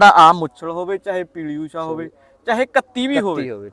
ਦਾ ਆਮ ਮੁੱਛਲ ਹੋਵੇ ਚਾਹੇ ਪੀਲੀ ਊਸ਼ਾ ਹੋਵੇ ਚਾਹੇ ਕੱਤੀ ਵੀ 31 ਹੋਵੇ।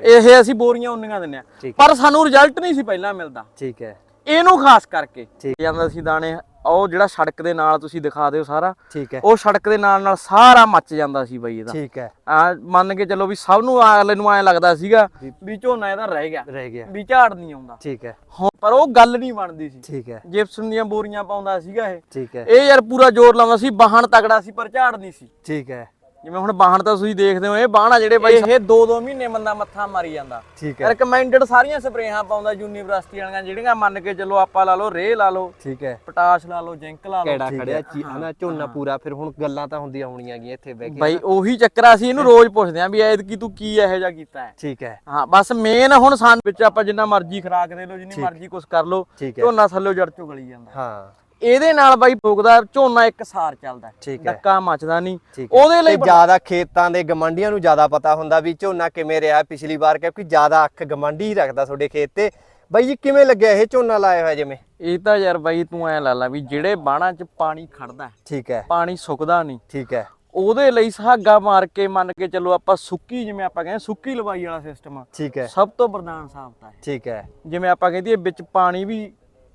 ਹੈ, ਇਹ ਅਸੀਂ ਬੋਰੀਆਂ ਉਨੀਆਂ ਦਿੰਨੇ ਆ ਪਰ ਸਾਨੂੰ ਰਿਜ਼ਲਟ ਨਹੀਂ ਸੀ ਪਹਿਲਾਂ ਮਿਲਦਾ। ਠੀਕ ਹੈ। ਇਹਨੂੰ ਖਾਸ ਕਰਕੇ। ਜਾਂਦਾ ਸੀ ਦਾਣੇ ਉਹ ਜਿਹੜਾ ਸੜਕ ਦੇ ਨਾਲ ਤੁਸੀਂ ਦਿਖਾ ਦਿਓ ਸਾਰਾ ਠੀਕ ਹੈ। ਉਹ ਸੜਕ ਦੇ ਨਾਲ ਨਾਲ ਸਾਰਾ ਮੱਚ ਜਾਂਦਾ ਸੀ ਬਈ ਇਹਦਾ। ਠੀਕ ਹੈ। ਆ ਮੰਨ ਕੇ ਚੱਲੋ ਵੀ ਸਭ ਨੂੰ ਅਗਲੇ ਨੂੰ ਐ ਲੱਗਦਾ ਸੀਗਾ ਵੀ ਝੋਨਾ ਇਹਦਾ ਰਹਿ ਗਿਆ ਰਹਿ ਗਿਆ। ਵੀ ਝਾੜ ਨਹੀਂ ਆਉਂਦਾ। ਠੀਕ ਹੈ। ਪਰ ਉਹ ਗੱਲ ਨਹੀਂ ਬਣਦੀ ਸੀ। ਠੀਕ ਹੈ। ਜਿਪਸਮ ਦੀਆਂ ਬੋਰੀਆਂ ਪਾਉਂਦਾ ਸੀਗਾ ਇਹ। ਠੀਕ ਹੈ। ਇਹ ਯਾਰ ਪੂਰਾ ਜ਼ੋਰ ਲਾਉਂਦਾ ਸੀ ਬਾਹਣ ਤਗੜਾ ਸੀ ਪਰ ਝਾੜ ਨਹੀਂ ਸੀ। ਠੀਕ ਹੈ। ਜਿਵੇਂ ਹੁਣ ਬਾਹਣ ਤਾਂ ਤੁਸੀਂ ਦੇਖਦੇ ਹੋ ਇਹ ਬਾਹਣ ਆ ਜਿਹੜੇ ਬਾਈ ਇਹ 2-2 ਮਹੀਨੇ ਬੰਦਾ ਮੱਥਾ ਮਾਰੀ ਜਾਂਦਾ। ਠੀਕ ਹੈ। ਰეკਮੈਂਡਡ ਸਾਰੀਆਂ ਸਪਰੇਹਾਂ ਪਾਉਂਦਾ ਯੂਨੀਵਰਸਿਟੀ ਵਾਲੀਆਂ ਜਿਹੜੀਆਂ ਮੰਨ ਕੇ ਚੱਲੋ ਆਪਾਂ ਲਾ ਲਓ ਰੇ ਲਾ ਲਓ ਠੀਕ ਹੈ। ਪਟਾਸ਼ ਲਾ ਲਓ ਜਿੰਕ ਲਾ ਲਓ। ਕਿਹੜਾ ਖੜਿਆ ਚੀ ਹਨਾ ਝੋਨਾ ਪੂਰਾ ਫਿਰ ਹੁਣ ਗੱਲਾਂ ਤਾਂ ਹੁੰਦੀਆਂ ਹੋਣੀਆਂ ਗੀਆਂ ਇੱਥੇ ਬਹਿ ਕੇ। ਬਾਈ ਉਹੀ ਚੱਕਰ ਸੀ ਇਹਨੂੰ ਰੋਜ਼ ਪੁੱਛਦੇ ਆਂ ਵੀ ਐਤਕੀ ਤੂੰ ਕੀ ਇਹੋ ਜਿਹਾ ਕੀਤਾ ਹੈ? ਠੀਕ ਹੈ। ਹਾਂ ਬਸ ਮੇਨ ਹੁਣ ਸਾਨੂੰ ਵਿੱਚ ਆਪਾਂ ਜਿੰਨਾ ਮਰਜ਼ੀ ਖਰਾਕ ਦੇ ਲਓ ਜਿੰਨੀ ਮਰਜ਼ੀ ਕੁਛ ਕਰ ਲਓ ਝੋਨਾ ਥੱਲੇ ਜੜ ਚੋਂ ਗਲੀ ਜਾਂਦਾ। ਹਾਂ। ਇਹਦੇ ਨਾਲ ਬਾਈ ਫੋਕਦਾ ਝੋਨਾ ਇੱਕ ਸਾਰ ਚੱਲਦਾ ਹੈ। ਠੀਕ ਹੈ। ਡੱਕਾ ਮੱਚਦਾ ਨਹੀਂ। ਉਹਦੇ ਲਈ ਜ਼ਿਆਦਾ ਖੇਤਾਂ ਦੇ ਗਮੰਡੀਆਂ ਨੂੰ ਜ਼ਿਆਦਾ ਪਤਾ ਹੁੰਦਾ ਵੀ ਝੋਨਾ ਕਿਵੇਂ ਰਿਹਾ ਪਿਛਲੀ ਵਾਰ ਕਿਉਂਕਿ ਜ਼ਿਆਦਾ ਅੱਖ ਗਮੰਡੀ ਹੀ ਰੱਖਦਾ ਤੁਹਾਡੇ ਖੇਤ ਤੇ। ਬਾਈ ਜੀ ਕਿਵੇਂ ਲੱਗਿਆ ਇਹ ਝੋਨਾ ਲਾਇਆ ਹੋਇਆ ਜਿਵੇਂ? ਇਹ ਤਾਂ ਯਾਰ ਬਾਈ ਤੂੰ ਐ ਲਾ ਲਾ ਵੀ ਜਿਹੜੇ ਬਾਣਾ 'ਚ ਪਾਣੀ ਖੜਦਾ ਠੀਕ ਹੈ। ਪਾਣੀ ਸੁੱਕਦਾ ਨਹੀਂ। ਠੀਕ ਹੈ। ਉਹਦੇ ਲਈ ਸਹਾਗਾ ਮਾਰ ਕੇ ਮੰਨ ਕੇ ਚੱਲੋ ਆਪਾਂ ਸੁੱਕੀ ਜਿਵੇਂ ਆਪਾਂ ਕਹਿੰਦੇ ਸੁੱਕੀ ਲਵਾਈ ਵਾਲਾ ਸਿਸਟਮ ਠੀਕ ਹੈ। ਸਭ ਤੋਂ ਵਰਦਾਨ ਸਾਬਤ ਹੈ। ਠੀਕ ਹੈ। ਜਿਵੇਂ ਆਪਾਂ ਕਹਿੰਦੇ ਵਿੱਚ ਪਾਣੀ ਵੀ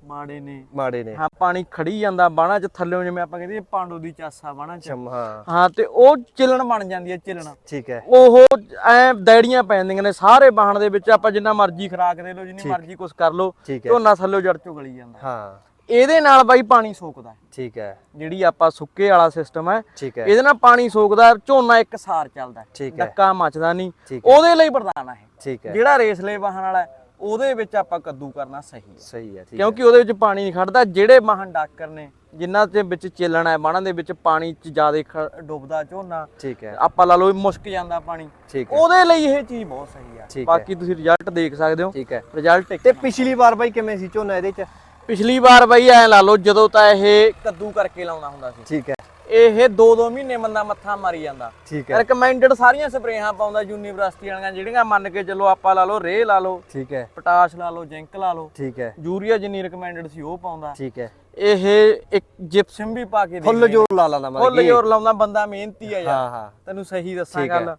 ਮਾੜੇ ਨੇ। ਮਾੜੇ ਨੇ। ਹਾਂ ਪਾਣੀ ਖੜੀ ਜਾਂਦਾ ਬਾਣਾ 'ਚ ਥੱਲੇੋਂ ਜਿਵੇਂ ਆਪਾਂ ਕਹਿੰਦੇ ਪਾਂਡੋ ਦੀ ਚਾਸਾ ਬਾਣਾ 'ਚ। ਹਾਂ। ਹਾਂ ਤੇ ਉਹ ਚਿਲਣ ਬਣ ਜਾਂਦੀ ਹੈ ਚਿਲਣ। ਠੀਕ ਹੈ। ਉਹ ਐ ਦੈੜੀਆਂ ਪੈ ਜਾਂਦੀਆਂ ਨੇ ਸਾਰੇ ਬਾਹਣ ਦੇ ਵਿੱਚ ਆਪਾਂ ਜਿੰਨਾ ਮਰਜ਼ੀ ਖਰਾਕ ਦੇ ਲਓ ਜਿੰਨੀ ਮਰਜ਼ੀ ਕੁਛ ਕਰ ਲਓ ਝੋਨਾ ਥੱਲੇ ਜੜ ਚੋਂ ਗਲੀ ਜਾਂਦਾ। ਹਾਂ। ਇਹਦੇ ਨਾਲ ਬਾਈ ਪਾਣੀ ਸੋਕਦਾ। ਠੀਕ ਹੈ। ਜਿਹੜੀ ਆਪਾਂ ਸੁੱਕੇ ਵਾਲਾ ਸਿਸਟਮ ਹੈ ਠੀਕ ਹੈ। ਇਹਦੇ ਨਾਲ ਪਾਣੀ ਸੋਕਦਾ ਝੋਨਾ ਇੱਕ ਸਾਰ ਚੱਲਦਾ ਹੈ। ਠੀਕ ਹੈ। ਡੱਕਾ ਮੱਚਦਾ ਨਹੀਂ। ਉਹਦੇ ਲਈ ਵਰਦਾਨ ਹੈ ਠੀਕ ਹੈ। ਜਿਹੜਾ ਰੇਸਲੇ ਵਾਹਣ ਵਾਲਾ ਉਹਦੇ ਵਿੱਚ ਆਪਾਂ ਕੱਦੂ ਕਰਨਾ ਸਹੀ ਹੈ। ਸਹੀ ਹੈ ਠੀਕ ਹੈ। ਕਿਉਂਕਿ ਉਹਦੇ ਵਿੱਚ ਪਾਣੀ ਨਹੀਂ ਖੜਦਾ ਜਿਹੜੇ ਵਾਹਣ ਡਾਕਰ ਨੇ ਜਿਨ੍ਹਾਂ ਦੇ ਵਿੱਚ ਚੇਲਣਾ ਹੈ ਬਾਣਾਂ ਦੇ ਵਿੱਚ ਪਾਣੀ ਚ ਜ਼ਿਆਦਾ ਡੁੱਬਦਾ ਝੋਨਾ ਠੀਕ ਹੈ। ਆਪਾਂ ਲਾ ਲਓ ਮੁਸ਼ਕ ਜਾਂਦਾ ਪਾਣੀ ਠੀਕ ਹੈ। ਉਹਦੇ ਲਈ ਇਹ ਚੀਜ਼ ਬਹੁਤ ਸਹੀ ਆ ਠੀਕ ਹੈ। ਬਾਕੀ ਤੁਸੀਂ ਰਿਜ਼ਲਟ ਦੇਖ ਸਕਦੇ ਹੋ। ਠੀਕ ਹੈ। ਰਿਜ਼ਲਟ ਤੇ ਪਿਛਲੀ ਵਾਰ ਬਾਈ ਕਿਵੇਂ ਸੀ ਝੋਨਾ ਇਹਦੇ ਚ? ਪਿਛਲੀ ਵਾਰ ਬਈ ਐ ਲਾ ਲਓ ਜਦੋਂ ਤਾਂ ਇਹ ਕੱਦੂ ਕਰਕੇ ਲਾਉਣਾ ਹੁੰਦਾ ਸੀ। ਠੀਕ ਹੈ। ਇਹ 2-2 ਮਹੀਨੇ ਬੰਦਾ ਮੱਥਾ ਮਾਰੀ ਜਾਂਦਾ। ਠੀਕ ਹੈ। ਰეკਮੈਂਡਡ ਸਾਰੀਆਂ ਸਪਰੇਹਾਂ ਪਾਉਂਦਾ ਯੂਨੀਵਰਸਿਟੀ ਵਾਲੀਆਂ ਜਿਹੜੀਆਂ ਮੰਨ ਕੇ ਚੱਲੋ ਆਪਾਂ ਲਾ ਲਓ ਰੇ ਲਾ ਲਓ ਠੀਕ ਹੈ। ਪੋਟਾਸ਼ ਲਾ ਲਓ ਜ਼ਿੰਕ ਲਾ ਲਓ ਠੀਕ ਹੈ। ਯੂਰੀਆ ਜਿੰਨੀ ਰეკਮੈਂਡਡ ਸੀ ਉਹ ਪਾਉਂਦਾ। ਠੀਕ ਹੈ। ਇਹ ਇੱਕ ਜਿਪਸਮ ਵੀ ਪਾ ਕੇ ਫੁੱਲ ਜੋਰ ਲਾ ਲਾਂਦਾ ਮਤਲਬ ਫੁੱਲ ਜੋਰ ਲਾਉਂਦਾ ਬੰਦਾ ਮਿਹਨਤੀ ਆ ਯਾਰ। ਤੈਨੂੰ ਸਹੀ ਦੱਸਾਂ ਗੱਲ।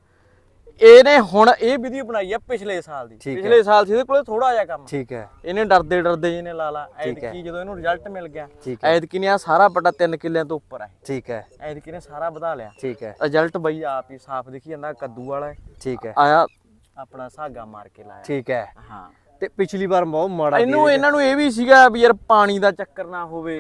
ਇਹਨੇ ਹੁਣ ਇਹ ਵਿਧੀ ਬਣਾਈ ਆ ਪਿਛਲੇ ਸਾਲ ਦੀ। ਪਿਛਲੇ ਸਾਲ ਸੀ ਇਹਦੇ ਕੋਲੇ ਥੋੜਾ ਜਿਹਾ ਕੰਮ। ਠੀਕ ਹੈ। ਇਹਨੇ ਡਰਦੇ ਡਰਦੇ ਜਿਹਨੇ ਲਾ ਲਾ। ਐਤਕੀ ਜਦੋਂ ਇਹਨੂੰ ਰਿਜ਼ਲਟ ਮਿਲ ਗਿਆ ਐਤਕੀ ਨੇ ਆ ਸਾਰਾ ਪੱਟਾ 3 ਕਿੱਲਿਆਂ ਤੋਂ ਉੱਪਰ ਹੈ ਠੀਕ ਹੈ। ਐਤਕੀ ਨੇ ਸਾਰਾ ਵਧਾ ਲਿਆ। ਠੀਕ ਹੈ। ਰਿਜ਼ਲਟ ਬਈ ਆਪ ਹੀ ਸਾਫ਼ ਦਿਖੀ ਜਾਂਦਾ ਕੱਦੂ ਵਾਲਾ। ਠੀਕ ਹੈ। ਆਇਆ ਆਪਣਾ ਸਾਗਾ ਮਾਰ ਕੇ ਲਾਇਆ। ਠੀਕ ਹੈ। ਹਾਂ। ਤੇ ਪਿਛਲੀ ਵਾਰ ਬਹੁਤ ਮਾੜਾ ਇਹਨੂੰ ਇਹਨਾਂ ਨੂੰ ਇਹ ਵੀ ਸੀਗਾ ਵੀ ਯਾਰ ਪਾਣੀ ਦਾ ਚੱਕਰ ਨਾ ਹੋਵੇ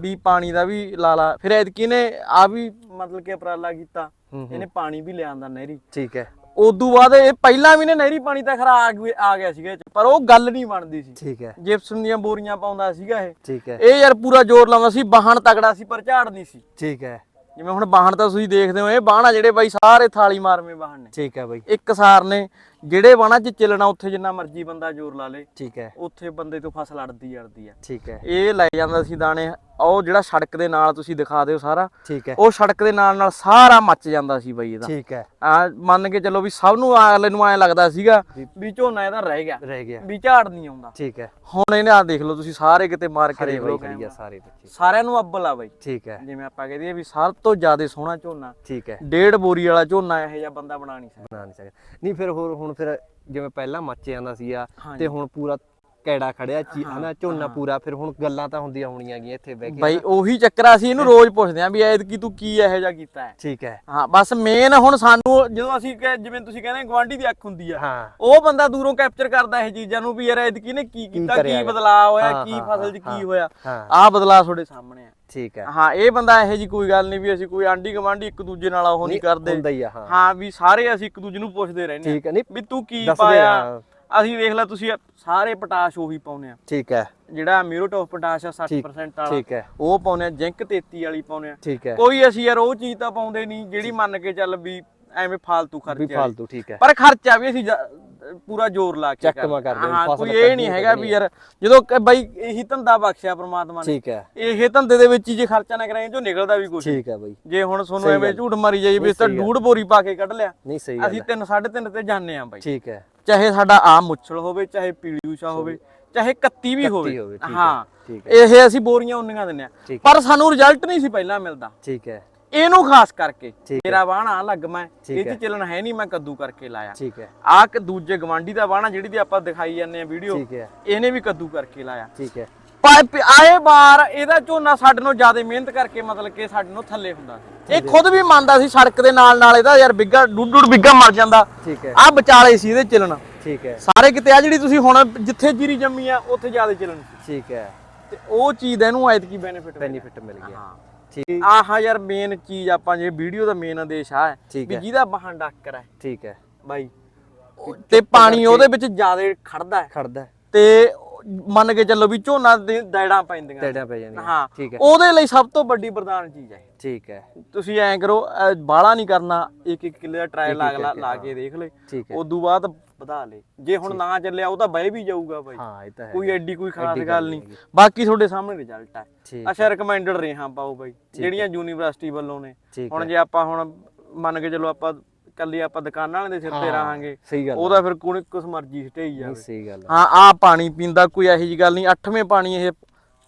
ਵੀ ਪਾਣੀ ਦਾ ਵੀ ਲਾ ਲਾ। ਫਿਰ ਐਤਕੀ ਨੇ ਆ ਵੀ ਮਤਲਬ ਕਿ ਉਪਰਾਲਾ ਕੀਤਾ। ਇਹਨੇ ਪਾਣੀ ਵੀ ਲਿਆਂਦਾ ਨਹਿਰੀ। ਠੀਕ ਹੈ। ਉਦੋਂ ਬਾਅਦ ਇਹ ਪਹਿਲਾਂ ਵੀ ਨੇ ਨਹਿਰੀ ਪਾਣੀ ਤਾਂ ਖਰਾ ਆ ਗਿਆ- ਆ ਗਿਆ ਸੀਗਾ ਇਹ 'ਚ, ਪਰ ਉਹ ਗੱਲ ਨਹੀਂ ਬਣਦੀ ਸੀ। ਠੀਕ ਹੈ। ਜਿਪਸਮ ਦੀਆਂ ਬੋਰੀਆਂ ਪਾਉਂਦਾ ਸੀਗਾ ਇਹ। ਠੀਕ ਹੈ। ਇਹ ਯਾਰ ਪੂਰਾ ਜ਼ੋਰ ਲਾਉਂਦਾ ਸੀ ਬਾਹਣ ਤਗੜਾ ਸੀ ਪਰ ਝਾੜ ਨਹੀਂ ਸੀ। ਠੀਕ ਹੈ। ਜਿਵੇਂ ਹੁਣ ਬਾਹਣ ਤਾਂ ਤੁਸੀਂ ਦੇਖਦੇ ਹੋ ਇਹ ਬਾਹਣ ਆ ਜਿਹੜੇ ਬਾਈ ਸਾਰੇ ਥਾਲੀ ਮਾਰਵੇਂ ਬਾਹਣ ਨੇ। ਠੀਕ ਹੈ ਬਾਈ। ਇੱਕ ਸਾਰ ਨੇ ਜਿਹੜੇ ਬਾਣਾ 'ਚ ਚੱਲਣਾ ਉੱਥੇ ਜਿੰਨਾ ਮਰਜ਼ੀ ਬੰਦਾ ਜ਼ੋਰ ਲਾ ਲੇ। ਠੀਕ ਹੈ। ਉੱਥੇ ਬੰਦੇ ਤੋਂ ਫਸਲ ਅੜਦੀ ਅੜਦੀ ਆ। ਠੀਕ ਹੈ। ਇਹ ਲੈ ਜਾਂਦਾ ਸੀ ਦਾਣੇ। ਉਹ ਜਿਹੜਾ ਸੜਕ ਦੇ ਨਾਲ ਤੁਸੀਂ ਦਿਖਾ ਦਿਓ ਸਾਰਾ ਠੀਕ ਹੈ। ਉਹ ਸੜਕ ਦੇ ਨਾਲ ਨਾਲ ਸਾਰਾ ਮੱਚ ਜਾਂਦਾ ਸੀ ਬਾਈ ਇਹਦਾ। ਠੀਕ ਹੈ। ਆ ਮੰਨ ਕੇ ਚੱਲੋ ਵੀ ਸਭ ਨੂੰ ਅਗਲੇ ਨੂੰ ਐ ਲੱਗਦਾ ਸੀਗਾ ਵੀ ਝੋਨਾ ਇਹਦਾ ਰਹਿ ਗਿਆ। ਰਹਿ ਗਿਆ। ਵੀ ਝਾੜ ਨਹੀਂ ਆਉਂਦਾ। ਠੀਕ ਹੈ। ਹੁਣ ਇਹਨੇ ਆ ਦੇਖ ਲਓ ਤੁਸੀਂ ਸਾਰੇ ਕਿਤੇ ਮਾਰ ਕੇ ਦੇਖ ਬਾਈ ਲਓ ਖੜੀ ਆ ਸਾਰੇ ਬੱਚੇ। ਸਾਰਿਆਂ ਨੂੰ ਅੱਬਲ ਆ ਬਾਈ। ਠੀਕ ਹੈ। ਜਿਵੇਂ ਆਪਾਂ ਕਹਦੇ ਵੀ ਸਭ ਤੋਂ ਜ਼ਿਆਦਾ ਸੋਹਣਾ ਝੋਨਾ। ਠੀਕ ਹੈ। ਡੇਢ ਬੋਰੀ ਵਾਲਾ ਝੋਨਾ ਇਹੋ ਜਿਹਾ ਬੰਦਾ ਬਣਾ ਨਹੀਂ ਸਕਦਾ। ਬਣਾ ਨਹੀਂ ਸਕਦਾ। ਨਹੀਂ ਫਿਰ ਹੋਰ ਹੁਣ ਫਿਰ ਜਿਵੇਂ ਪਹਿਲਾਂ ਮੱਚ ਜਾਂਦਾ ਸੀਗਾ। ਤੇ ਹੁਣ ਪੂਰਾ ਕੈੜਾ ਖੜਿਆ ਚੀ ਹਨਾ ਝੋਨਾ ਪੂਰਾ ਫਿਰ ਹੁਣ ਗੱਲਾਂ ਤਾਂ ਹੁੰਦੀਆਂ ਹੋਣੀਆਂ ਗੀਆਂ ਇੱਥੇ ਬਹਿ ਕੇ। ਬਾਈ ਉਹੀ ਚੱਕਰ ਸੀ ਇਹਨੂੰ ਰੋਜ਼ ਪੁੱਛਦੇ ਆਂ ਵੀ ਐਤਕੀ ਤੂੰ ਕੀ ਇਹੋ ਜਿਹਾ ਕੀਤਾ ਹੈ? ਠੀਕ ਹੈ। ਹਾਂ ਬਸ ਮੇਨ ਹੁਣ ਸਾਨੂੰ ਜਦੋਂ ਅਸੀਂ ਜਿਵੇਂ ਤੁਸੀਂ ਕਹਿੰਦੇ ਗਵਾਂਢੀ ਦੀ ਅੱਖ ਹੁੰਦੀ ਆ ਉਹ ਬੰਦਾ ਦੂਰੋਂ ਕੈਪਚਰ ਕਰਦਾ ਇਹ ਚੀਜ਼ਾਂ ਨੂੰ ਵੀ ਯਾਰ ਐਤਕੀ ਨੇ ਕੀ ਕੀਤਾ ਕੀ। ਬਦਲਾਅ ਹੋਇਆ ਕੀ ਫਸਲ 'ਚ ਕੀ ਹੋਇਆ ਆਹ ਬਦਲਾਅ ਤੁਹਾਡੇ ਸਾਹਮਣੇ ਆ। ਠੀਕ ਹੈ। ਹਾਂ ਇਹ ਬੰਦਾ ਇਹੋ ਜੀ ਕੋਈ ਗੱਲ ਨਹੀਂ ਵੀ ਅਸੀਂ ਕੋਈ ਆਂਢੀ ਗਵਾਂਢੀ ਇੱਕ ਦੂਜੇ ਨਾਲ ਉਹ ਨਹੀਂ ਕਰਦੇ। ਹੀ ਵੀ ਸਾਰੇ ਅਸੀਂ ਇੱਕ ਦੂਜੇ ਨੂੰ ਪੁੱਛਦੇ ਰਹਿੰਦੇ ਠੀਕ ਹੈ ਨਹੀਂ ਵੀ ਤੂੰ ਕੀ ਪਾਇਆ। ਅਸੀਂ ਦੇਖ ਲੈ ਤੁਸੀਂ ਸਾਰੇ ਪਟਾਸ਼ ਉਹੀ ਪਾਉਨੇ ਆ। ਠੀਕ ਹੈ। ਜਿਹੜਾ ਮਿਊਰੋਟੋਪ ਪਟਾਸ਼ ਆ 60% ਵਾਲਾ ਠੀਕ ਹੈ। ਉਹ ਪਾਉਨੇ ਆ ਜਿੰਕ 33 ਵਾਲੀ ਪਾਉਨੇ ਆ। ਠੀਕ ਹੈ। ਕੋਈ ਅਸੀਂ ਯਾਰ ਉਹ ਚੀਜ਼ ਤਾਂ ਪਾਉਂਦੇ ਨਹੀਂ ਜਿਹੜੀ ਮੰਨ ਕੇ ਚੱਲ ਵੀ ਐਵੇਂ ਵੀ ਖਰਚੇ ਵਾਲੀ। ਫਾਲਤੂ ਠੀਕ ਹੈ। ਪਰ ਖਰਚਾ ਵੀ ਅਸੀਂ ਪੂਰਾ ਜ਼ੋਰ ਲਾ ਕੇ ਚੱਕਵਾਂ ਕਰਦੇ ਹਾਂ, ਫਸਲ ਕੋਈ ਇਹ ਨਹੀਂ ਹੈਗਾ ਵੀ ਯਾਰ ਜਦੋਂ ਬਾਈ ਇਹੀ ਧੰਦਾ ਬਖਸ਼ਿਆ ਪ੍ਰਮਾਤਮਾ ਨੇ। ਠੀਕ ਹੈ। ਇਹ ਧੰਦੇ ਦੇ ਵਿੱਚ ਜੇ ਖਰਚਾ ਨਾ ਕਰਾਂਗੇ ਜੋ ਨਿਕਲਦਾ ਵੀ ਕੁਛ। ਠੀਕ ਹੈ ਬਾਈ। ਜੇ ਹੁਣ ਤੁਹਾਨੂੰ ਐਵੇਂ ਝੂਠ ਮਾਰੀ ਜਾਈ ਵੀ ਤਾਂ ਡੂੜ ਬੋਰੀ ਪਾ ਕੇ ਕੱਢ ਲਿਆ ਨਹੀਂ ਸਹੀ ਅਸੀਂ 3 3.5 ਤੇ ਜਾਂਦੇ ਆਂ ਬਾਈ। ਠੀਕ ਹੈ। ਚਾਹੇ ਸਾਡਾ ਆਮ ਮੁੱਛਲ ਹੋਵੇ ਚਾਹੇ ਪੀਲੀ ਊਸ਼ਾ ਹੋਵੇ ਚਾਹੇ ਕੱਤੀ ਵੀ ਹੋਵੇ। ਹੈ, ਇਹ ਅਸੀਂ ਬੋਰੀਆਂ ਉਨੀਆਂ ਦਿੰਨੇ ਆ ਪਰ ਸਾਨੂੰ ਰਿਜ਼ਲਟ ਨਹੀਂ ਸੀ ਪਹਿਲਾਂ ਮਿਲਦਾ। ਠੀਕ ਹੈ। ਇਹਨੂੰ ਖਾਸ ਕਰਕੇ। ਮੇਰਾ ਬਾਣਾ ਲੱਗਮਾ ਹੈ, ਇਹ। ਚ ਚੱਲਣ ਹੈ ਨਹੀਂ ਮੈਂ ਕੱਦੂ ਕਰਕੇ ਲਾਇਆ। ਠੀਕ ਹੈ। ਆਹ ਕਿ ਦੂਜੇ ਗਵਾਂਢੀ ਦਾ ਬਾਣਾ ਜਿਹੜੀ ਦੀ ਆਪਾਂ ਦਿਖਾਈ ਜਾਂਦੇ ਆ ਵੀਡੀਓ ਠੀਕ ਹੈ। ਇਹਨੇ ਵੀ ਕੱਦੂ ਕਰਕੇ ਲਾਇਆ। ਠੀਕ ਹੈ। ਆਏ ਬਾਰ ਇਹਦਾ ਝੋਨਾ ਸਾਡੇ ਨੂੰ ਜ਼ਿਆਦਾ ਮਿਹਨਤ ਕਰਕੇ ਮਤਲਬ ਕਿ ਸਾਡੇ ਨੂੰ ਥੱਲੇ ਹੁੰਦਾ ਸੀ। ਇਹ ਖੁਦ ਵੀ ਮੰਨਦਾ ਸੀ ਸੜਕ ਦੇ ਨਾਲ ਨਾਲ ਇਹਦਾ ਯਾਰ ਬਿੱਗਾ ਡੂਡ ਡੂਡ ਬਿੱਗਾ ਮਰ ਜਾਂਦਾ। ਠੀਕ ਹੈ। ਆ ਵਿਚਾਲੇ ਸੀ ਇਹਦੇ ਚੱਲਣਾ। ਠੀਕ ਹੈ। ਸਾਰੇ ਕਿਤੇ ਆ ਜਿਹੜੀ ਤੁਸੀਂ ਹੁਣ ਜਿੱਥੇ ਜੀਰੀ ਜੰਮੀ ਆ ਉੱਥੇ ਜ਼ਿਆਦਾ ਚੱਲਣ ਠੀਕ ਹੈ। ਤੇ ਉਹ ਚੀਜ਼ ਦਾ ਇਹਨੂੰ ਐਤਕੀ ਬੈਨੀਫਿਟ ਬੈਨੀਫਿਟ ਮਿਲ ਗਿਆ। ਹਾਂ। ਠੀਕ। ਆਹ ਯਾਰ ਮੇਨ ਚੀਜ਼ ਆਪਾਂ ਜੇ ਵੀਡੀਓ ਦਾ ਮੇਨ ਆਦੇਸ਼ ਆ ਵੀ। ਜਿਹਦਾ ਬਾਹਾਂ ਡਾਕਰ ਹੈ। ਠੀਕ ਹੈ। ਬਾਈ ਤੇ ਪਾਣੀ ਉਹਦੇ ਵਿੱਚ ਜ਼ਿਆਦਾ ਖੜਦਾ ਹੈ। ਖੜਦਾ ਤੇ ਮੰਨ ਕੇ ਚੱਲੋ ਵੀ ਝੋਨਾ ਦੇ ਦੈੜਾਂ ਪੈਂਦੀਆਂ ਟੇਢਾਂ ਪੈ ਜਾਂਦੀਆਂ। ਹਾਂ ਠੀਕ ਹੈ। ਉਹਦੇ ਲਈ ਸਭ ਤੋਂ ਵੱਡੀ ਵਰਦਾਨ ਚੀਜ਼ ਹੈ ਠੀਕ ਹੈ। ਤੁਸੀਂ ਐਂ ਕਰੋ ਬਾਲਾ ਨਹੀਂ ਕਰਨਾ ਇੱਕ ਇੱਕ ਕਿੱਲੇ ਦਾ ਟਰਾਇਲ ਲਾ ਲਾ-। ਕੇ ਦੇਖ ਲੈ ਠੀਕ ਹੈ। ਉਦੋਂ ਬਾਅਦ ਵਧਾ ਲੇ। ਜੇ ਹੁਣ ਨਾ ਚੱਲਿਆ ਉਹ ਤਾਂ ਬਹਿ ਵੀ ਜਾਊਗਾ ਬਾਈ। ਹਾਂ ਇਹ ਤਾਂ ਹੈ। ਕੋਈ ਐਡੀ ਕੋਈ ਖਾਸ ਗੱਲ ਨਹੀਂ ਬਾਕੀ ਤੁਹਾਡੇ ਸਾਹਮਣੇ ਰਿਜ਼ਲਟ ਹੈ ਠੀਕ ਅੱਛਾ ਰეკਮੈਂਡਡ ਰੇਹਾਂ ਪਾਓ ਬਾਈ। ਜਿਹੜੀਆਂ ਯੂਨੀਵਰਸਿਟੀ ਵੱਲੋਂ ਨੇ। ਠੀਕ ਹੁਣ ਜੇ ਆਪਾਂ ਹੁਣ ਮੰਨ ਕੇ ਚੱਲੋ ਆਪਾਂ ਕੱਲੀ ਆਪਾਂ ਦੁਕਾਨਾਂ ਵਾਲੇ ਦੇ ਸਿਰ ਤੇ ਰਹਾਂਗੇ ਸਹੀ ਗੱਲ ਉਹਦਾ ਫਿਰ ਕੋਈ ਕੁਛ ਮਰਜ਼ੀ ਸਟੇਈ ਜਾਵੇ। ਸਹੀ ਗੱਲ ਹੈ। ਆ ਪਾਣੀ ਪੀਂਦਾ ਕੋਈ ਇਹੋ ਜੀ ਗੱਲ ਨਹੀਂ ਅੱਠਵੇਂ ਪਾਣੀ ਇਹ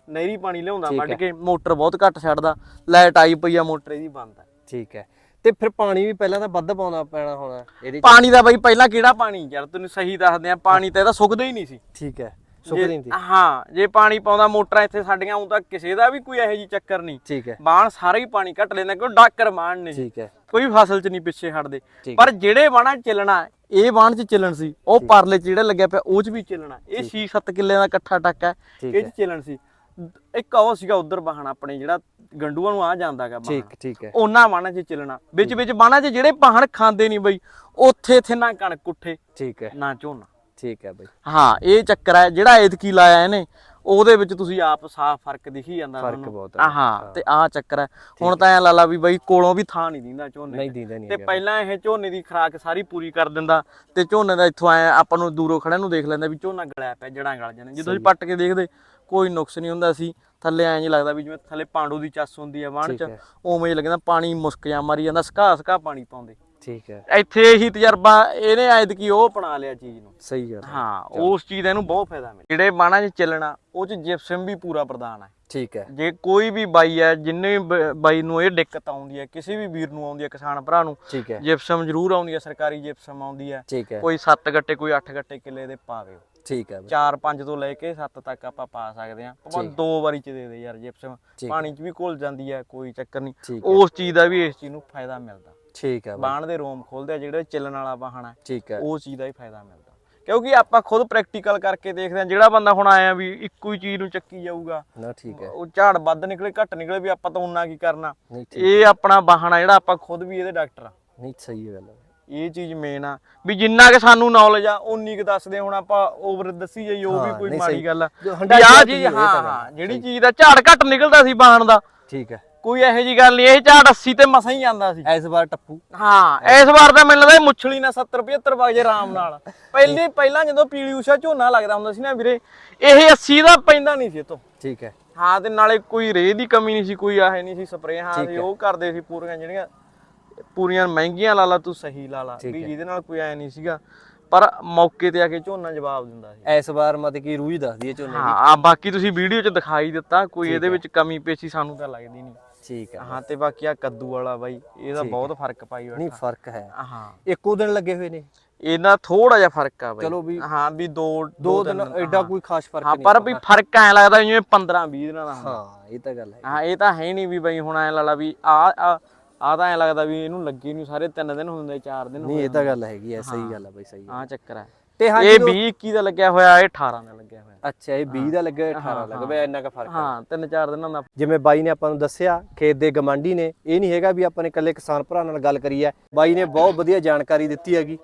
ਨਹਿਰੀ ਪਾਣੀ ਲਿਆਉਂਦਾ ਵੱਢ। ਕੇ ਮੋਟਰ ਬਹੁਤ ਘੱਟ ਛੱਡਦਾ ਲਾਈਟ ਆਈ ਪਈ ਆ ਮੋਟਰ ਇਹਦੀ ਬੰਦ ਹੈ ਠੀਕ ਹੈ ਤੇ ਫਿਰ ਪਾਣੀ ਵੀ ਪਹਿਲਾਂ ਤਾਂ ਵੱਧ ਪਾਉਣਾ ਪੈਣਾ ਹੋਣਾ ਇਹਦੇ ਪਾਣੀ ਦਾ ਬਾਈ ਪਹਿਲਾਂ ਕਿਹੜਾ ਪਾਣੀ? ਯਾਰ ਤੈਨੂੰ ਸਹੀ ਦੱਸਦੇ ਆ ਪਾਣੀ ਤਾਂ ਇਹਦਾ ਸੁੱਕਦਾ ਹੀ ਨਹੀਂ ਸੀ। ਠੀਕ ਹੈ ਸੁੱਕ ਜੇ- ਨਹੀਂ ਦੀ ਹਾਂ ਜੇ ਪਾਣੀ ਪਾਉਂਦਾ ਮੋਟਰਾਂ ਇੱਥੇ ਸਾਡੀਆਂ ਉਹ ਤਾਂ ਕਿਸੇ ਦਾ ਵੀ ਕੋਈ ਇਹੋ ਜੀ ਚੱਕਰ ਨਹੀਂ। ਠੀਕ ਹੈ ਬਾਣ ਸਾਰਾ ਹੀ ਪਾਣੀ ਘੱਟ ਲੈਂਦਾ ਕਿਉਂ ਡਾਕਰ ਬਾਣ ਨੇ। ਠੀਕ ਹੈ ਕੋਈ ਫਸਲ 'ਚ ਨਹੀਂ ਪਿੱਛੇ ਹਟਦੇ। ਪਰ ਜਿਹੜੇ ਬਾਣਾ ਚੱਲਣਾ ਇਹ ਬਾਣ 'ਚ ਚੱਲਣ ਸੀ ਉਹ ਪਰਲੇ 'ਚ ਜਿਹੜਾ ਲੱਗਿਆ ਪਿਆ ਉਹ 'ਚ ਵੀ ਚੱਲਣਾ। ਇਹ 6-7 ਕਿੱਲਿਆਂ ਦਾ ਇਕੱਠਾ ਟੱਕ ਹੈ ਇਹ 'ਚ ਚੱਲਣ ਸੀ। ਇੱਕ ਉਹ ਸੀਗਾ ਉਧਰ ਬਾਹਣ ਆਪਣੇ ਜਿਹੜਾ ਗੰਡੂਆਂ ਨੂੰ ਆ ਜਾਂਦਾਗਾ ਠੀਕ ਠੀਕ ਹੈ। ਉਹਨਾਂ ਬਾਣਾ 'ਚ ਚੱਲਣਾ। ਵਿੱਚ ਵਿੱਚ ਬਾਣਾ 'ਚ ਜਿਹੜੇ ਬਾਹਣ ਖਾਂਦੇ ਨਹੀਂ ਬਈ ਉੱਥੇ ਇੱਥੇ ਨਾ ਕਣਕ ਉੱਠੇ ਠੀਕ ਹੈ। ਨਾ ਝੋਨਾ। ਠੀਕ ਹੈ ਬਈ। ਹਾਂ ਇਹ ਚੱਕਰ ਹੈ ਜਿਹੜਾ ਐਤਕੀ ਲਾਇਆ ਇਹਨੇ ਉਹਦੇ ਵਿੱਚ ਤੁਸੀਂ ਆਪ ਸਾਫ਼ ਫ਼ਰਕ ਦਿਖੀ ਜਾਂਦਾ ਫ਼ਰਕ ਤੁਹਾਨੂੰ। ਬਹੁਤ ਹੈ। ਆਹ, ਹਾਂ ਤੇ ਆਹ ਚੱਕਰ ਹੈ ਹੁਣ ਤਾਂ ਐ ਲਾਲਾ ਵੀ ਬਈ ਕੋਲੋਂ ਵੀ ਥਾਂ ਨਹੀਂ ਦਿੰਦਾ ਝੋਨੇ ਨਹੀਂ। ਦਿੰਦਾ ਨਹੀਂ ਤੇ ਹੈਗਾ। ਪਹਿਲਾਂ ਇਹ ਝੋਨੇ ਦੀ ਖਰਾਕ ਸਾਰੀ ਪੂਰੀ ਕਰ ਦਿੰਦਾ ਤੇ ਝੋਨੇ ਦਾ ਇੱਥੋਂ ਐ ਆਪਾਂ ਨੂੰ ਦੂਰੋਂ ਖੜਿਆਂ ਨੂੰ ਦੇਖ ਲੈਂਦਾ ਵੀ ਝੋਨਾ ਗਲਿਆ ਪਿਆ ਜੜਾਂ ਗਲ ਜਾਂਦੇ ਜਦੋਂ ਅਸੀਂ ਪੱਟ ਕੇ ਦੇਖਦੇ ਕੋਈ ਨੁਕਸ ਨਹੀਂ ਹੁੰਦਾ ਸੀ ਥੱਲੇ ਐਂ ਜਿਹਾ ਲੱਗਦਾ ਵੀ ਜਿਵੇਂ ਥੱਲੇ ਪਾਂਡੂ ਦੀ ਚੱਸ ਹੁੰਦੀ ਆ ਵਾਣ ਠੀਕ ਚ ਹੈ। ਉਵੇਂ ਹੀ ਲੱਗਦਾ ਪਾਣੀ ਮੁਸਕ ਜਾ ਮਾਰੀ ਜਾਂਦਾ ਸਕਾ ਸਕਾ ਪਾਣੀ ਪਾਉਂਦੇ ਠੀਕ ਹੈ। ਇੱਥੇ ਇਹੀ ਤਜਰਬਾ ਇਹਨੇ ਐਤਕੀ ਉਹ ਅਪਣਾ ਲਿਆ ਚੀਜ਼ ਨੂੰ। ਸਹੀ ਗੱਲ ਹੈ। ਹਾਂ ਉਸ ਚੀਜ਼ ਦਾ ਇਹਨੂੰ ਬਹੁਤ ਫਾਇਦਾ ਮਿਲਿਆ। ਜਿਹੜੇ ਬਾਣਾ 'ਚ ਚੱਲਣਾ ਉਹ 'ਚ ਜਿਪਸਮ ਵੀ ਪੂਰਾ ਪ੍ਰਦਾਨ ਹੈ। ਠੀਕ ਹੈ। ਜੇ ਕੋਈ ਵੀ ਬਾਈ ਹੈ ਜਿੰਨੇ ਵੀ ਬਾਈ ਨੂੰ ਇਹ ਦਿੱਕਤ ਆਉਂਦੀ ਹੈ ਕਿਸੇ ਵੀ ਵੀਰ ਨੂੰ ਆਉਂਦੀ ਹੈ ਕਿਸਾਨ ਭਰਾ ਨੂੰ ਠੀਕ ਹੈ। ਜਿਪਸਮ ਜ਼ਰੂਰ ਆਉਂਦੀ ਹੈ ਸਰਕਾਰੀ ਜਿਪਸਮ ਆਉਂਦੀ ਹੈ। ਠੀਕ ਹੈ। ਕੋਈ 7 ਗੱਟੇ ਕੋਈ 8 ਗੱਟੇ ਕਿੱਲੇ ਦੇ ਪਾਵੇ ਠੀਕ ਹੈ। ਬਈ 4 5 ਤੋਂ ਲੈ ਕੇ 7 ਤੱਕ ਆਪਾਂ ਪਾ ਸਕਦੇ ਹਾਂ। ਭਾਵੇਂ ਠੀਕ। ਦੋ ਵਾਰੀ ਚ ਦੇ ਦੇ ਯਾਰ ਜਿਪਸਮ। ਪਾਣੀ 'ਚ ਵੀ ਘੁਲ ਜਾਂਦੀ ਹੈ ਕੋਈ ਚੱਕਰ ਨਹੀਂ। ਹੈ। ਉਸ ਚੀਜ਼ ਦਾ ਵੀ ਇਸ ਚੀਜ਼ ਨੂੰ ਫਾਇਦਾ ਮਿਲਦਾ। ਠੀਕ ਹੈ ਬਾਣ ਦੇ ਰੋਮ ਖੋਲਦੇ ਆ ਜਿਹੜੇ ਚੱਲਣ ਵਾਲਾ ਹੈ ਠੀਕ ਹੈ। ਉਹ ਚੀਜ਼ ਦਾ ਹੀ ਫਾਇਦਾ ਮਿਲਦਾ। ਕਿਉਂਕਿ ਆਪਾਂ ਖੁਦ ਪ੍ਰੈਕਟੀਕਲ ਕਰਕੇ ਦੇਖਦੇ ਹਾਂ ਜਿਹੜਾ ਬੰਦਾ ਹੁਣ ਆਇਆ ਵੀ ਇੱਕੋ ਹੀ ਚੀਜ਼ ਨੂੰ ਚੱਕੀ ਜਾਊਗਾ ਨਾ ਠੀਕ ਹੈ। ਉਹ ਝਾੜ ਵੱਧ ਨਿਕਲੇ ਘੱਟ ਨਿਕਲੇ ਵੀ ਆਪਾਂ ਤਾਂ ਉਹਨਾਂ ਕੀ ਕਰਨਾ। ਇਹ ਆਪਣਾ ਬਾਹਣਾ ਜਿਹੜਾ ਆਪਾਂ ਖੁਦ ਵੀ ਇਹਦੇ ਡਾਕਟਰ ਆ। ਨਹੀਂ ਸਹੀ ਗੱਲ। ਹੈ ਇਹ ਚੀਜ਼ ਮੇਨ ਆ। ਵੀ ਜਿੰਨਾ ਕਿ ਸਾਨੂੰ ਨੌਲੇਜ ਆ ਉਨੀ ਕੁ ਦੱਸਦੇ ਹੁਣ ਆਪਾਂ ਓਵਰ ਦੱਸੀ ਜਾਈ ਉਹ ਵੀ ਕੋਈ ਮਾੜੀ। ਗੱਲ ਆ। ਵੀ ਚੀਜ਼ ਹੈ। ਜਿਹੜੀ ਚੀਜ਼ ਦਾ ਝਾੜ ਘੱਟ ਨਿਕਲਦਾ ਸੀ ਬਾਹਣ ਦਾ। ਠੀਕ ਹੈ। ਕੋਈ ਇਹੋ ਜੀ ਗੱਲ ਨਹੀਂ ਇਹ ਝਾੜ 80 ਤੇ ਮਸਾਂ ਹੀ ਜਾਂਦਾ ਸੀ। ਇਸ ਵਾਰ ਟੱਪੂ। ਹਾਂ ਇਸ ਵਾਰ ਤਾਂ ਮੈਨੂੰ ਲੱਗਦਾ ਮੁੱਛਲੀ ਨਾ 70 75 ਵਜੇ ਆਰਾਮ ਨਾਲ। ਪਹਿਲੇ ਪਹਿਲਾਂ ਜਦੋਂ ਪੀਲੀ ਉਸ਼ਾ ਝੋਨਾ ਲੱਗਦਾ ਹੁੰਦਾ ਸੀ ਨਾ ਵੀਰੇ ਇਹ 80 ਦਾ ਪੈਂਦਾ ਨਹੀਂ ਸੀ ਇਹ ਤੋਂ ਠੀਕ ਹੈ। ਹਾਂ ਤੇ ਨਾਲੇ ਕੋਈ ਰੇਹ ਦੀ ਕਮੀ ਨਹੀਂ ਸੀ ਕੋਈ ਆਹੇ ਨਹੀਂ ਸੀ ਸਪਰੇਅ ਹਾਂ ਸੀ। ਉਹ ਕਰਦੇ ਸੀ ਪੂਰੀਆਂ ਜਿਹੜੀਆਂ ਪੂਰੀਆਂ ਮਹਿੰਗੀਆਂ ਲਾ ਲਾ ਤੂੰ ਸਹੀ ਲਾ ਲਾ ਵੀ। ਜਿਹਦੇ ਨਾਲ ਕੋਈ ਐ ਨਹੀਂ ਸੀਗਾ। ਪਰ ਮੌਕੇ ਤੇ ਆ ਕੇ ਝੋਨਾ ਜਵਾਬ ਦਿੰਦਾ ਸੀ। ਇਸ ਵਾਰ ਮਤਲਬ ਕਿ ਰੂਜ ਦੱਸਦੀ ਹੈ ਝੋਨੇ ਦੀ। ਹਾਂ ਬਾਕੀ ਤੁਸੀਂ ਵੀਡੀਓ 'ਚ ਦਿਖਾਈ ਦਿੱਤਾ ਕੋਈ ਇਹਦੇ ਵਿੱਚ ਕਮੀ ਪੇਸ਼ੀ ਸਾਨੂੰ ਤਾਂ ਲੱਗਦੀ ਨਹੀਂ ਠੀਕ ਹੈ ਹਾਂ ਤੇ ਬਾਕੀ ਆ ਕੱਦੂ ਵਾਲਾ ਬਾਈ ਇਹਦਾ ਬਹੁਤ ਫ਼ਰਕ ਪਾਈ ਨਹੀਂ ਬੈਠਾ ਫ਼ਰਕ ਹੈ। ਹਾਂ। ਇੱਕੋ ਦਿਨ ਲੱਗੇ ਹੋਏ ਨੇ? ਇਹਨਾਂ ਥੋੜਾ ਜਿਹਾ ਫ਼ਰਕ ਆ ਬਾਈ। ਚਲੋ ਵੀ ਹਾਂ ਵੀ ਦੋ ਦੋ ਦਿਨ ਐਡਾ। ਕੋਈ ਖਾਸ ਫ਼ਰਕ ਹਾਂ ਨਹੀਂ ਪਰ ਵੀ ਫ਼ਰਕ ਐ ਲੱਗਦਾ ਜਿਵੇਂ 15 20 ਦਿਨਾਂ ਦਾ ਹੁੰਦਾ। ਹਾਂ ਇਹ ਤਾਂ ਗੱਲ ਹੈ। ਹਾਂ ਇਹ ਤਾਂ ਹੈ ਨਹੀਂ ਵੀ ਬਈ ਹੁਣ ਐ ਲਾ ਵੀ ਆ ਆ ਆ ਤਾਂ ਐ ਲੱਗਦਾ ਵੀ ਇਹਨੂੰ ਲੱਗੀ ਨੂੰ ਸਾਰੇ 3 ਦਿਨ ਹੁੰਦੇ 4 ਦਿਨ ਨਹੀਂ ਇਹ ਤਾਂ ਗੱਲ ਹੈਗੀ ਹੈ ਸਹੀ ਗੱਲ ਹੈ ਬਈ ਸਹੀ ਆ ਚੱਕਰ ਹੈ। ਤੇ ਹਾਂ ਇਹ ਜਦੋਂ- 20 21 ਦਾ ਲੱਗਿਆ ਹੋਇਆ ਇਹ 18 ਦਾ ਲੱਗਿਆ ਹੋਇਆ। ਅੱਛਾ ਇਹ 20 ਦਾ ਲੱਗਾ 18 ਲੱਗਾ ਬਈ ਇੰਨਾ ਕੁ ਫ਼ਰਕ ਹੈ ਹਾਂ 3-4 ਦਿਨਾਂ ਦਾ। ਜਿਵੇਂ ਬਾਈ ਨੇ ਆਪਾਂ ਨੂੰ ਦੱਸਿਆ ਖੇਤ ਦੇ ਗਮਾਂਡੀ ਨੇ ਇਹ ਨਹੀਂ ਹੈਗਾ ਵੀ ਆਪਾਂ ਨੇ ਇਕੱਲੇ ਕਿਸਾਨ ਭਰਾ ਨਾਲ ਗੱਲ ਕਰੀ ਹੈ। ਬਾਈ ਨੇ ਬਹੁਤ ਵਧੀਆ ਜਾਣਕਾਰੀ ਦਿੱਤੀ ਹੈਗੀ।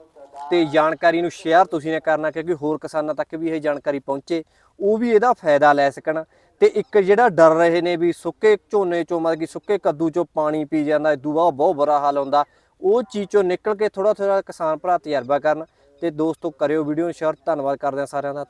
ਤੇ ਜਾਣਕਾਰੀ ਨੂੰ ਸ਼ੇਅਰ ਤੁਸੀਂ ਨੇ ਕਰਨਾ ਕਿਉਂਕਿ ਹੋਰ ਕਿਸਾਨਾਂ ਤੱਕ ਵੀ ਇਹ ਜਾਣਕਾਰੀ ਪਹੁੰਚੇ। ਉਹ ਵੀ ਇਹਦਾ ਫਾਇਦਾ ਲੈ ਸਕਣ। ਤੇ ਇੱਕ ਜਿਹੜਾ ਡਰ ਰਹੇ ਨੇ ਵੀ ਸੁੱਕੇ ਝੋਨੇ ਚੋਂ ਮਤਲਬ ਕਿ ਸੁੱਕੇ ਕੱਦੂ ਚੋਂ ਪਾਣੀ ਪੀ ਜਾਂਦਾ ਇਦੋਂ ਬਾਅਦ ਬਹੁਤ ਬੁਰਾ ਹਾਲ ਹੁੰਦਾ। ਉਹ ਚੀਜ਼ ਚੋਂ ਨਿਕਲ ਕੇ ਥੋੜਾ ਥੋੜਾ ਕਿਸਾਨ ਭਰਾ ਤਜਰਬਾ ਕਰਨ। ਤੇ ਦੋਸਤੋ ਕਰਿਓ ਵੀਡੀਓ ਨੂੰ ਸ਼ੇਅਰ ਧੰਨਵਾਦ ਕਰਦੇ ਹਾਂ ਸਾਰਿਆਂ ਦਾ।